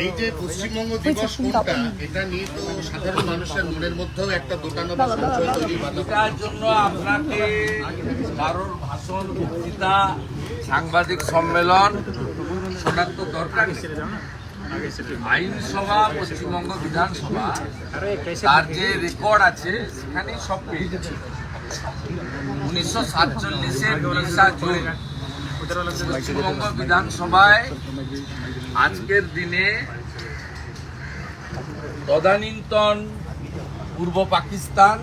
এই যে পশ্চিমবঙ্গ দিবস কোনটা এটা নিয়ে তো সাধারণ মানুষের মনের মধ্যেও একটা দোটানা বা সংশয় তৈরি এটার জন্য আপনাকে কারোর ভাষণ বক্তৃতা সাংবাদিক সম্মেলন শোনার তো দরকার আইনসভা পশ্চিমবঙ্গ বিধানসভা তার যে রেকর্ড আছে সেখানেই সব পেয়ে যাচ্ছে উনিশশো সাতচল্লিশের বিশা জুন পশ্চিমবঙ্গ বিধানসভায় আজকের দিনে তদানীন্তন পূর্ব পাকিস্তান,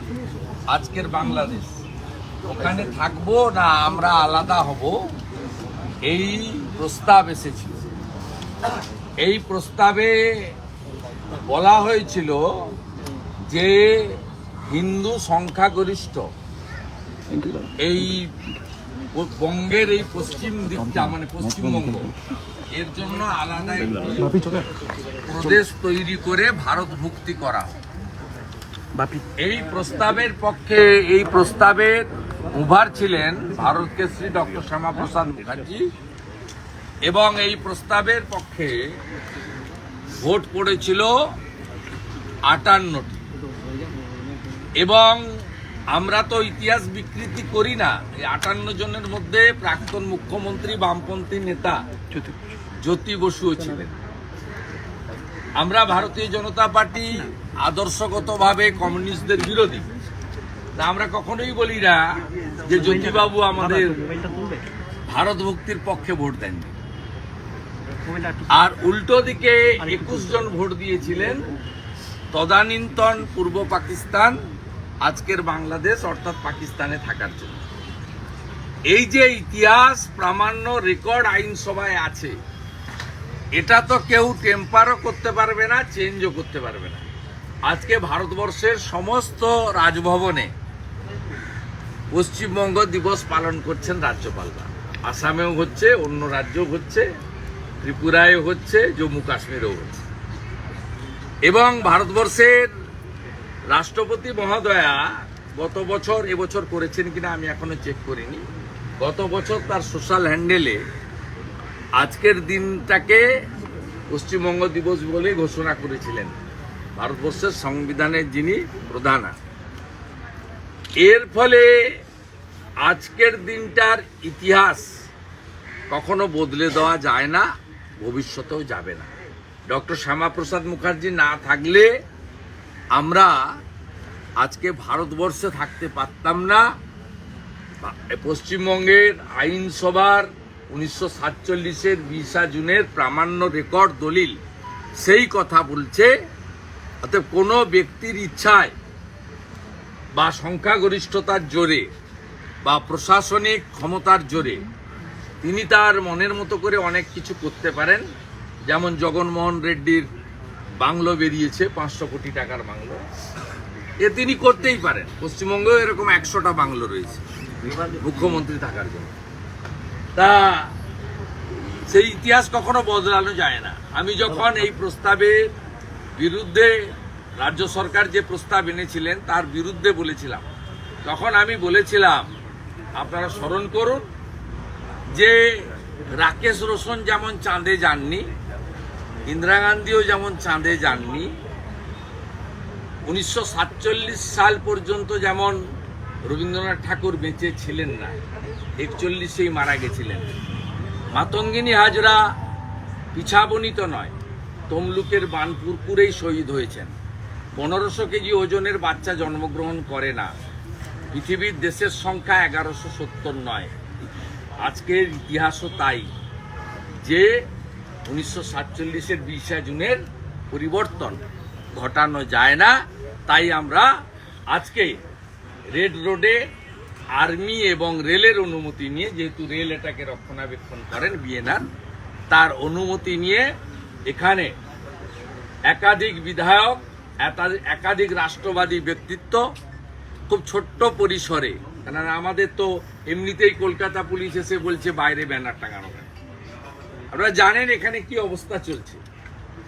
আজকের বাংলাদেশ। ওখানে থাকব না আমরা আলাদা হব? এই প্রস্তাব এসেছিল। এই প্রস্তাবে বলা হয়েছিল যে হিন্দু সংখ্যাগরিষ্ঠ এই বঙ্গের এই পশ্চিম দিকটা মানে পশ্চিমবঙ্গ। এর জন্য আলাদা প্রদেশ তৈরি করে ভারত ভুক্তি করা। এই প্রস্তাবের পক্ষে এই প্রস্তাবের উভার ছিলেন ভারত কেশরী ডক্টর শ্যামাপ্রসাদ মুখার্জি এবং এই প্রস্তাবের পক্ষে ভোট পড়েছিল আটান্নটি। এবং আমরা তো ইতিহাস বিকৃতি করি না। এই আটান্ন জনের মধ্যে প্রাক্তন মুখ্যমন্ত্রী, বামপন্থী নেতা জ্যোতি বসুও ছিলেন। আমরা ভারতীয় জনতা পার্টি আদর্শগতভাবে কমিউনিস্টদের বিরোধী। তা আমরা কখনোই বলি না যে জ্যোতিবাবু আমাদের ভারত ভক্তির পক্ষে ভোট দেননি। আর উল্টো দিকে একুশ জন ভোট দিয়েছিলেন। তদানীন্তন পূর্ব পাকিস্তান আজকের বাংলাদেশ অর্থাৎ পাকিস্তানে থাকার জন্য। এই যে ইতিহাস প্রামাণ্য রেকর্ড আইনসভায় আছে, এটা তো কেউ টেম্পারও করতে পারবে না চেঞ্জও করতে পারবে না। আজকে ভারতবর্ষের সমস্ত রাজভবনে পশ্চিমবঙ্গ দিবস পালন করছেন রাজ্যপালরা আসামেও হচ্ছে, অন্য রাজ্যও হচ্ছে ত্রিপুরায় হচ্ছে জম্মু কাশ্মীরেও হচ্ছে। এবং ভারতবর্ষের রাষ্ট্রপতি মহোদয়া গত বছর এবছর করেছেন কিনা আমি এখনও চেক করিনি। গত বছর তার সোশ্যাল হ্যান্ডেলে আজকের দিনটাকে পশ্চিমবঙ্গ দিবস বলে ঘোষণা করেছিলেন। ভারতবর্ষের সংবিধানের যিনি প্রধান। এর ফলে আজকের দিনটার ইতিহাস কখনো বদলে দেওয়া যায় না, ভবিষ্যতেও যাবে না। ডক্টর শ্যামাপ্রসাদ মুখার্জি না থাকলে আমরা আজকে ভারতবর্ষে থাকতে পারতাম না। পশ্চিমবঙ্গের আইনসভার উনিশশো সাতচল্লিশের বিশা জুনের প্রামাণ্য রেকর্ড দলিল সেই কথা বলছে। অতএব কোনো ব্যক্তির ইচ্ছায় বা সংখ্যাগরিষ্ঠতার জোরে বা প্রশাসনিক ক্ষমতার জোরে তিনি তার মনের মতো করে অনেক কিছু করতে পারেন। যেমন জগনমোহন রেড্ডির বাংলো বেরিয়েছে, পাঁচশো কোটি টাকার বাংলো। এ তিনি করতেই পারেন। পশ্চিমবঙ্গেও এরকম একশোটা বাংলো রয়েছে, মুখ্যমন্ত্রী থাকার জন্য। তা সেই ইতিহাস কখনো বদলানো যায় না। আমি যখন এই প্রস্তাবের বিরুদ্ধে রাজ্য সরকার যে প্রস্তাব এনেছিলেন, তার বিরুদ্ধে বলেছিলাম। তখন আমি বলেছিলাম, আপনারা স্মরণ করুন যে রাকেশ রোশন যেমন চাঁদে যাননি ইন্দিরা গান্ধীও যেমন চাঁদে যাননি, উনিশশো সাতচল্লিশ সাল পর্যন্ত যেমন রবীন্দ্রনাথ ঠাকুর বেঁচে ছিলেন না, একচল্লিশেই মারা গেছিলেন। মাতঙ্গিনী হাজরা পিছাবনিত নয়, তমলুকের বানপুরপুরেই শহীদ হয়েছেন। পনেরোশো কেজি ওজনের বাচ্চা জন্মগ্রহণ করে না, পৃথিবীর দেশের সংখ্যা এগারোশো সত্তর নয়। আজকের ইতিহাসও তাই, যে উনিশশো সাতচল্লিশের বিশা জুনের পরিবর্তন ঘটানো যায় না। তাই আমরা আজকে রেড রোডে আর্মি এবং রেলের অনুমতি নিয়ে, যেহেতু রেল এটাকে রক্ষণাবেক্ষণ করেন বিএনআর, তার অনুমতি নিয়ে এখানে একাধিক বিধায়ক একাধিক রাষ্ট্রবাদী ব্যক্তিত্ব খুব ছোট্ট পরিসরে, কেননা আমাদের তো এমনিতেই কলকাতা পুলিশ এসে বলছে, বাইরে ব্যানার টাঙানো আপনারা জানেন এখানে কি অবস্থা চলছে।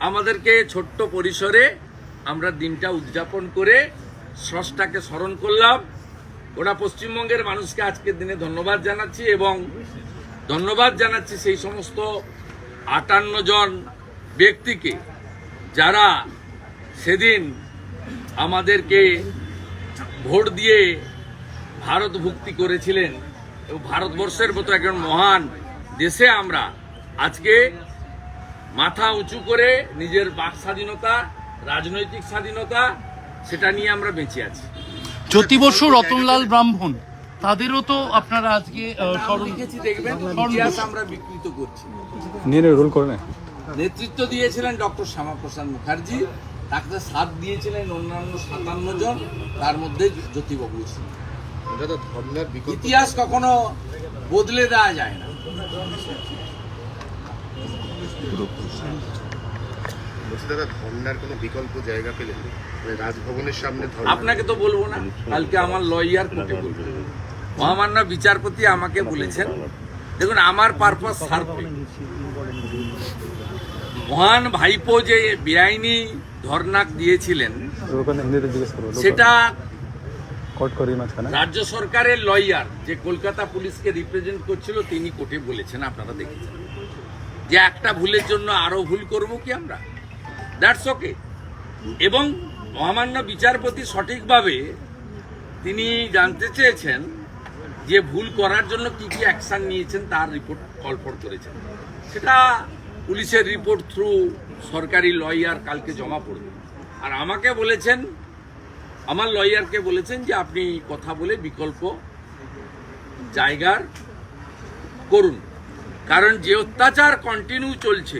আমাদেরকে ছোট্ট পরিসরে আমরা দিনটা উদযাপন করে স্রষ্টাকে স্মরণ করলাম। ওরা পশ্চিমবঙ্গের মানুষকে আজকের দিনে ধন্যবাদ জানাচ্ছি এবং ধন্যবাদ জানাচ্ছি সেই সমস্ত আটান্ন জন ব্যক্তিকে যারা সেদিন আমাদেরকে ভোট দিয়ে ভারত ভুক্তি করেছিলেন এবং ভারতবর্ষের মতো একজন মহান দেশে আমরা আজকে মাথা উঁচু করে নিজের বাক স্বাধীনতা রাজনৈতিক স্বাধীনতা সেটা নিয়ে আমরা বেঁচে আছি। জ্যোতি বসু রতনলাল ব্রাহ্মণ তাদেরও তো আপনারা আজকে দেখবেন ইতিহাস আমরা বিকৃত করছি। রোল করে নেতৃত্ব দিয়েছিলেন ডক্টর শ্যামাপ্রসাদ মুখার্জি তাকে সাথ দিয়েছিলেন অন্যান্য সাতান্ন জন তার মধ্যে জ্যোতিবাবু ছিলেন ইতিহাস কখনো বদলে দেওয়া যায় না। বলছি দাদা ধর্নার কোনো বিকল্প জায়গা পেলেন মানে রাজভবনের সামনে আপনাকে তো বলব না কালকে আমার লয়ার কোর্টে বলব। মহামান্য বিচারপতি আমাকে বলেছেন দেখুন আমার পারপাস সার্ভে মহান ভাইপো যে বেআইনি ধর্নাক দিয়েছিলেন সেটা কোট করি মাঝখানে। রাজ্য সরকারের লয়ার যে কলকাতা পুলিশকে রিপ্রেজেন্ট করছিল তিনি কোর্টে বলেছেন আপনারা দেখেছেন। যে একটা ভুলের জন্য আরও ভুল করব কি আমরা? দ্যাটস ওকে এবং মহামান্য বিচারপতি সঠিকভাবে তিনি জানতে চেয়েছেন যে ভুল করার জন্য কি কি অ্যাকশন নিয়েছেন, তার রিপোর্ট কলফর করেছেন। সেটা পুলিশের রিপোর্ট থ্রু সরকারি লয়ার কালকে জমা পড়বে। আর আমাকে বলেছেন, আমার লয়ারকে বলেছেন যে আপনি কথা বলে বিকল্প জায়গার করুন। কারণ যে অত্যাচার কন্টিনিউ চলছে,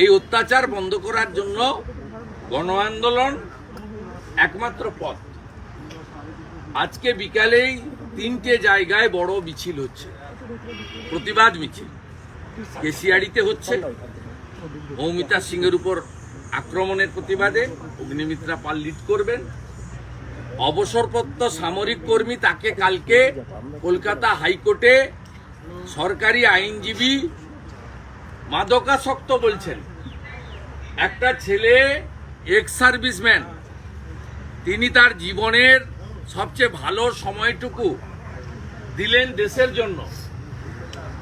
এই অত্যাচার বন্ধ করার জন্য গণ আন্দোলন একমাত্র পথ। আজকে বিকালেই তিনটে জায়গায় বড় মিছিল হচ্ছে, প্রতিবাদ মিছিল। কেশিয়াড়িতে হচ্ছে, মৌমিতা সিংয়ের উপর আক্রমণের প্রতিবাদে অগ্নিমিত্রা পাল লিড করবেন। অবসরপ্রাপ্ত সামরিক কর্মী তাকে কালকে কলকাতা হাইকোর্টে সরকারি আইনজীবী মাদকাসক্ত বলছেন। একটা ছেলে এক্স সার্ভিসম্যান তিনি তার জীবনের সবচেয়ে ভালো সময়টুকু দিলেন দেশের জন্য।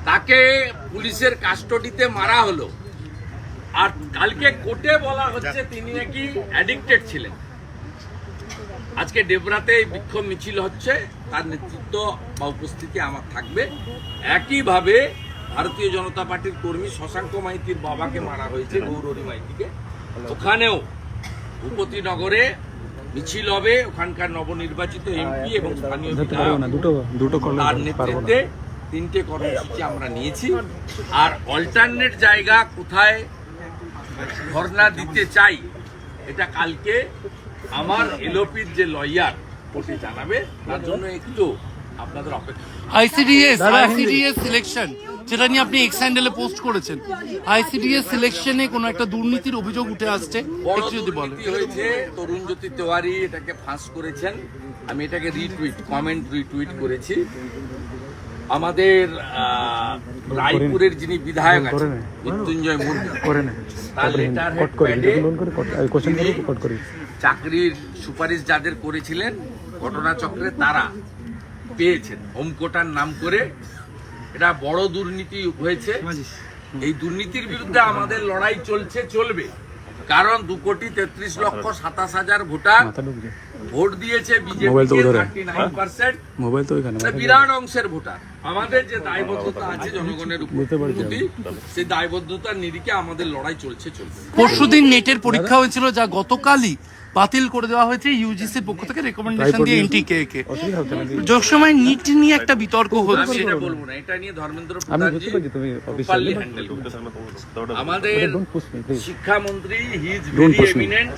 তাকে পুলিশের কাস্টডিতে মারা হলো। আর কালকে কোর্টে বলা হচ্ছে তিনি নাকি অ্যাডিক্টেড ছিলেন। আজকে ডেবরাতে এই বিক্ষোভ মিছিল হচ্ছে তার নেতৃত্ব বা উপস্থিতি আমার থাকবে। একইভাবে ভারতীয় জনতা পার্টির কর্মী শশাঙ্ক মাইতির বাবাকে মারা হয়েছে গৌরী মাইতিকে। ওখানেও ভূপতিনগরে মিছিল হবে ওখানকার নবনির্বাচিত এমপি এবং স্থানীয় তার নেতৃত্বে তিনটে কর্মসূচি আমরা নিয়েছি। আর অল্টারনেট জায়গা কোথায়? ধর্ণা দিতে চাই এটা কালকে আমার এলোপির যে লয়ার কোর্টে জানাবে তার জন্য একটু আপনাদের অপেক্ষা। আইসিডিএস আইসিডিএস সিলেকশন যেটা নিয়ে আপনি এক্স হ্যান্ডেলে পোস্ট করেছেন। আইসিডিএস সিলেকশনে কোনো একটা দুর্নীতির অভিযোগ উঠে আসছে একটু যদি বলেন। হয়েছে তরুণ জ্যোতি তেওয়ারি এটাকে ফাঁস করেছেন। আমি এটাকে রিটুইট কমেন্ট রিটুইট করেছি। আমাদের আহ, রায়পুরের যিনি বিধায়ক আছেন মৃত্যুঞ্জয় তার করি চাকরির সুপারিশ যাদের করেছিলেন ঘটনাচক্রে তারা পেয়েছেন। হোমকোটার নাম করে এটা বড় দুর্নীতি হয়েছে। এই দুর্নীতির বিরুদ্ধে আমাদের লড়াই চলছে চলবে। কারণ দু কোটি তেত্রিশ লক্ষ সাতাশ হাজার ভোটার ভোট দিয়েছে বিজেপি মোবাইল তো বিরাট অংশের ভোটার। আমাদের যে দায়বদ্ধতা আছে জনগণের উপর প্রতি, সেই দায়বদ্ধতার নিরিখে আমাদের লড়াই চলছে চলবে। পরশুদিন নেটের পরীক্ষা হয়েছিল যা গতকালই বাতিল করে দেওয়া হয়েছে ইউজিসির পক্ষ থেকে রেকমেন্ডেশন দিয়ে এনটিকে কে। না যোগ সময় নিট নিয়ে একটা বিতর্ক হচ্ছে। আমাদের শিক্ষামন্ত্রী he is Don't very eminent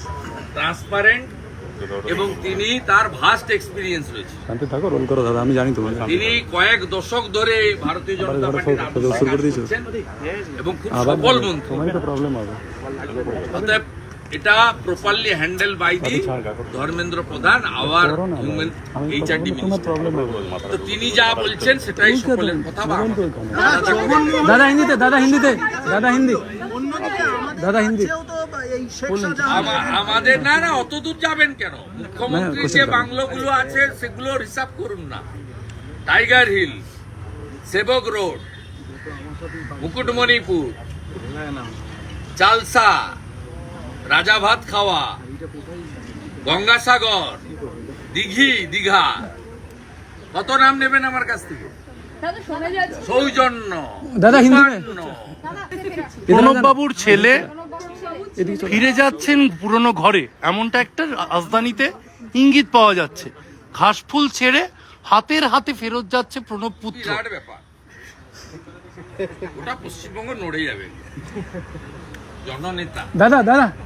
transparent এবং তিনি তার ভাস্ট এক্সপিরিয়েন্স রয়েছে। শান্তি থাকো রোল করো দাদা আমি জানি তোমার তিনি কয়েক দশক ধরে ভারতীয় জনতা পার্টির এবং খুব সফল মন্ত্রী। তোমারই তো প্রবলেম হবে। অতএব এটা properly handle by the Dharmendra Pradhan our human HRD তো তিনি যা বলছেন সেটাই সকলের কথা। দাদা হিন্দিতে দাদা হিন্দিতে দাদা হিন্দি। দাদা হিন্দি। আমাদের না না অত দূর যাবেন কেন? মুখ্যমন্ত্রী যে বাংলোগুলো আছে সেগুলো হিসাব করুন না। Tiger Hill Sevoke Road Mukutmanipur Chalsa Rajabhatkhawa Gangasagar দিঘি দীঘা। কত নাম নেবেন আমার কাছ থেকে? সৌজন্য। দাদা। প্রণববাবুর ছেলে ফিরে যাচ্ছেন পুরনো ঘরে। এমনটা একটা রাজধানীতে ইঙ্গিত পাওয়া যাচ্ছে। ঘাসফুল ছেড়ে হাতের হাতে ফেরত যাচ্ছে প্রণব পুত্র। ব্যাপার। ওটা পশ্চিমবঙ্গ নড়ে যাবে। জননেতা। দাদা দাদা।